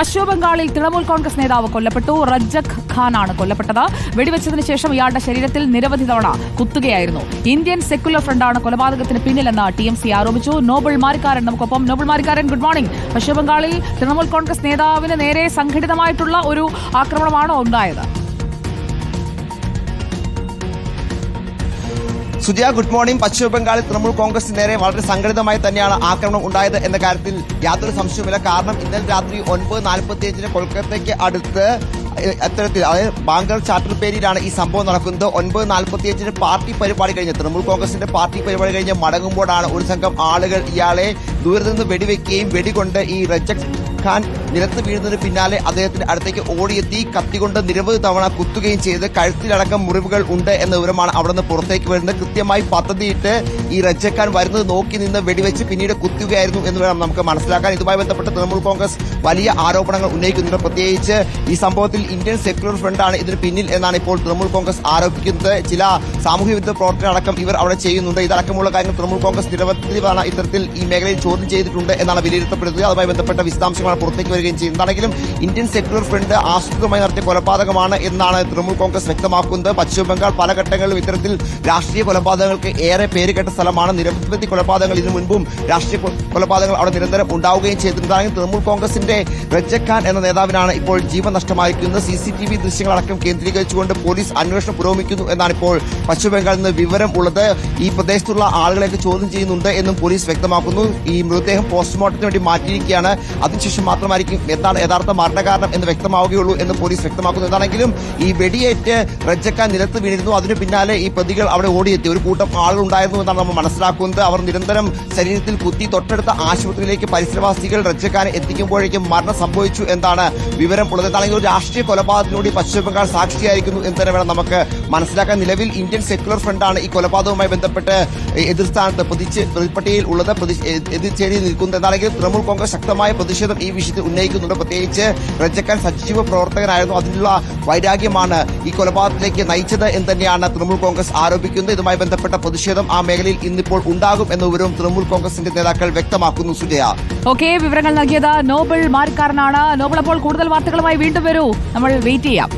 പശ്ചിമ ബംഗാളിൽ തൃണമൂൽ കോൺഗ്രസ് നേതാവ് കൊല്ലപ്പെട്ടു. റജ്ജഖ് ഖാനാണ് കൊല്ലപ്പെട്ടത്. വെടിവെച്ചതിന് ശേഷം ഇയാളുടെ ശരീരത്തിൽ നിരവധി തവണ കുത്തുകയായിരുന്നു. ഇന്ത്യൻ സെക്യുലർ ഫ്രണ്ടാണ് കൊലപാതകത്തിന് പിന്നിലെന്ന് ടി എം സി ആരോപിച്ചു. നോബിൾ മാരിക്കാരൻ നമുക്കൊപ്പം. Noble Marikkaran good morning. പശ്ചിമ ബംഗാളിൽ തൃണമൂൽ കോൺഗ്രസ് നേതാവിന് നേരെ സംഘടിതമായിട്ടുള്ള ഒരു ആക്രമണമാണോ ഉണ്ടായത്? സുജയ ഗുഡ് മോർണിംഗ് പശ്ചിമ ബംഗാളിൽ തൃണമൂൽ കോൺഗ്രസ് നേരെ വളരെ സംഘടിതമായി തന്നെയാണ് ആക്രമണം ഉണ്ടായത് എന്ന കാര്യത്തിൽ യാതൊരു സംശയവുമില്ല. കാരണം ഇന്നലെ രാത്രി ഒൻപത് നാൽപ്പത്തിയഞ്ചിന് കൊൽക്കത്തയ്ക്ക് അടുത്ത് അത്തരത്തിൽ അതായത് ബാങ്കർ ചാറ്റൽപേരിയിലാണ് ഈ സംഭവം നടക്കുന്നത്. ഒൻപത് നാൽപ്പത്തിയഞ്ചിന് പാർട്ടി പരിപാടി കഴിഞ്ഞ് തൃണമൂൽ കോൺഗ്രസിന്റെ പാർട്ടി പരിപാടി കഴിഞ്ഞ് മടങ്ങുമ്പോഴാണ് ഒരു സംഘം ആളുകൾ ഇയാളെ ദൂരെ നിന്ന് വെടിവെക്കുകയും വെടികൊണ്ട് ഈ റജക് ഖാൻ നിലത്ത് വീഴുന്നതിന് പിന്നാലെ അദ്ദേഹത്തിന്റെ അടുത്തേക്ക് ഓടിയെത്തി. കത്തികൊണ്ട് നിരവധി തവണ കുത്തുകയും ചെയ്ത് കഴുത്തിലടക്കം മുറിവുകൾ ഉണ്ട് എന്ന വിവരമാണ് അവിടെ നിന്ന് പുറത്തേക്ക് വരുന്നത്. കൃത്യമായി പദ്ധതിയിട്ട് ഈ റജക് വരുന്നത് നോക്കി നിന്ന് വെടിവെച്ച് പിന്നീട് കുത്തുകയായിരുന്നു എന്ന് വേണം നമുക്ക് മനസ്സിലാക്കാൻ. ഇതുമായി ബന്ധപ്പെട്ട് തൃണമൂൽ കോൺഗ്രസ് വലിയ ആരോപണങ്ങൾ ഉന്നയിക്കുന്നുണ്ട്. പ്രത്യേകിച്ച് ഈ സംഭവത്തിൽ ഇന്ത്യൻ സെക്യുലർ ഫ്രണ്ടാണ് ഇതിന് പിന്നിൽ എന്നാണ് ഇപ്പോൾ തൃണമൂൽ കോൺഗ്രസ് ആരോപിക്കുന്നത്. ചില സാമൂഹ്യ വിരുദ്ധ പ്രവർത്തനമടക്കം ഇവർ അവിടെ ചെയ്യുന്നുണ്ട്. ഇതടക്കമുള്ള കാര്യങ്ങൾ തൃണമൂൽ കോൺഗ്രസ് നിരവധി തവണ ഇത്തരത്തിൽ ഈ മേഖലയിൽ ചോദ്യം ചെയ്തിട്ടുണ്ട് എന്നാണ് വിലയിരുത്തപ്പെടുന്നത്. അതുമായി ബന്ധപ്പെട്ട വിശദാംശങ്ങൾ പുറത്തേക്ക് വരികയും ചെയ്യുന്നതാണെങ്കിലും ഇന്ത്യൻ സെക്യുലർ ഫ്രണ്ട് ആസൂത്രിതമായി നടത്തിയ കൊലപാതകമാണ് എന്നാണ് തൃണമൂൽ കോൺഗ്രസ് വ്യക്തമാക്കുന്നത്. പശ്ചിമബംഗാൾ പല ഘട്ടങ്ങളിലും ഇത്തരത്തിൽ രാഷ്ട്രീയ കൊലപാതകങ്ങൾക്ക് ഏറെ പേര് കേട്ട സ്ഥലമാണ്. നിരവധി കൊലപാതകങ്ങൾ ഇതിനു മുൻപും രാഷ്ട്രീയ കൊലപാതകങ്ങൾ അവിടെ നിരന്തരം ഉണ്ടാവുകയും ചെയ്തിട്ടുണ്ടെങ്കിൽ തൃണമൂൽ കോൺഗ്രസിന്റെ റജക് എന്ന നേതാവിനാണ് ഇപ്പോൾ ജീവൻ നഷ്ടമായിരിക്കുന്നത്. സി സി ടി വി ദൃശ്യങ്ങളടക്കം കേന്ദ്രീകരിച്ചുകൊണ്ട് പോലീസ് അന്വേഷണം പുരോഗമിക്കുന്നു എന്നാണ് ഇപ്പോൾ പശ്ചിമബംഗാളിൽ നിന്ന് വിവരം ഉള്ളത്. ഈ പ്രദേശത്തുള്ള ആളുകളെയൊക്കെ ചോദ്യം ചെയ്യുന്നുണ്ട് എന്നും പോലീസ് വ്യക്തമാക്കുന്നു. ഈ മൃതദേഹം പോസ്റ്റ്മോർട്ടത്തിന് വേണ്ടി മാറ്റിയിരിക്കുകയാണ്. അതിനുശേഷം മാത്രമായിരിക്കും. എന്താണ് യഥാർത്ഥ മരണകാരണം എന്ന് വ്യക്തമാവുകയുള്ളൂ എന്ന് പോലീസ് വ്യക്തമാക്കുന്നു. എന്താണെങ്കിലും ഈ വെടിയേറ്റ് റജ്ജക്കാൻ നിലത്ത് വീണിരുന്നു. അതിനു പിന്നാലെ ഈ പ്രതികൾ അവിടെ ഓടിയെത്തി. ഒരു കൂട്ടം ആളുകൾ ഉണ്ടായിരുന്നു എന്നാണ് നമ്മൾ മനസ്സിലാക്കുന്നത്. അവർ നിരന്തരം ശരീരത്തിൽ കുത്തി തൊട്ടടുത്ത ആശുപത്രിയിലേക്ക് പരിസരവാസികൾ റജ്ജക്കാനെ എത്തിക്കുമ്പോഴേക്കും മരണം സംഭവിച്ചു എന്നാണ് വിവരം ഉള്ളത് എന്താണെങ്കിൽ ഒരു രാഷ്ട്രീയ കൊലപാതകത്തിനോട് പശ്ചിമ ബംഗാൾ സാക്ഷിയായിരിക്കുന്നു എന്ന് തന്നെ വേണം നമുക്ക് മനസ്സിലാക്കാൻ. നിലവിൽ ഇന്ത്യൻ സെക്യുലർ ഫ്രണ്ടാണ് ഈ കൊലപാതകവുമായി ബന്ധപ്പെട്ട് എതിർസ്ഥാനത്ത് പ്രതിപട്ടികയിൽ ഉള്ളത് പ്രതി- എതിർ എതിർചേരിയിൽ നിൽക്കുന്നത്. എന്നാണെങ്കിൽ തൃണമൂൽ കോൺഗ്രസ് ശക്തമായ പ്രതിഷേധം വിഷയത്തിൽ ഉന്നയിക്കുന്നുണ്ട്. പ്രത്യേകിച്ച് റജക്കാൻ സജീവ പ്രവർത്തകനായിരുന്നു. അതിനുള്ള വൈരാഗ്യമാണ് ഈ കൊലപാതകത്തിലേക്ക് നയിച്ചത് എന്ന് തന്നെയാണ് തൃണമൂൽ കോൺഗ്രസ് ആരോപിക്കുന്നത്. ഇതുമായി ബന്ധപ്പെട്ട പ്രതിഷേധം ആ മേഖലയിൽ ഇന്നിപ്പോൾ ഉണ്ടാകും എന്ന വിവരവും തൃണമൂൽ കോൺഗ്രസിന്റെ നേതാക്കൾ വ്യക്തമാക്കുന്നു. സുജയ. ഓക്കെ വിവരങ്ങൾ നൽകിയത് നോബിൾ മാർക്കാരനാണ് നോബിൾ അപ്പോൾ കൂടുതൽ വാർത്തകളുമായി വീണ്ടും വരൂ. നമ്മൾ വെയിറ്റ് ചെയ്യാം.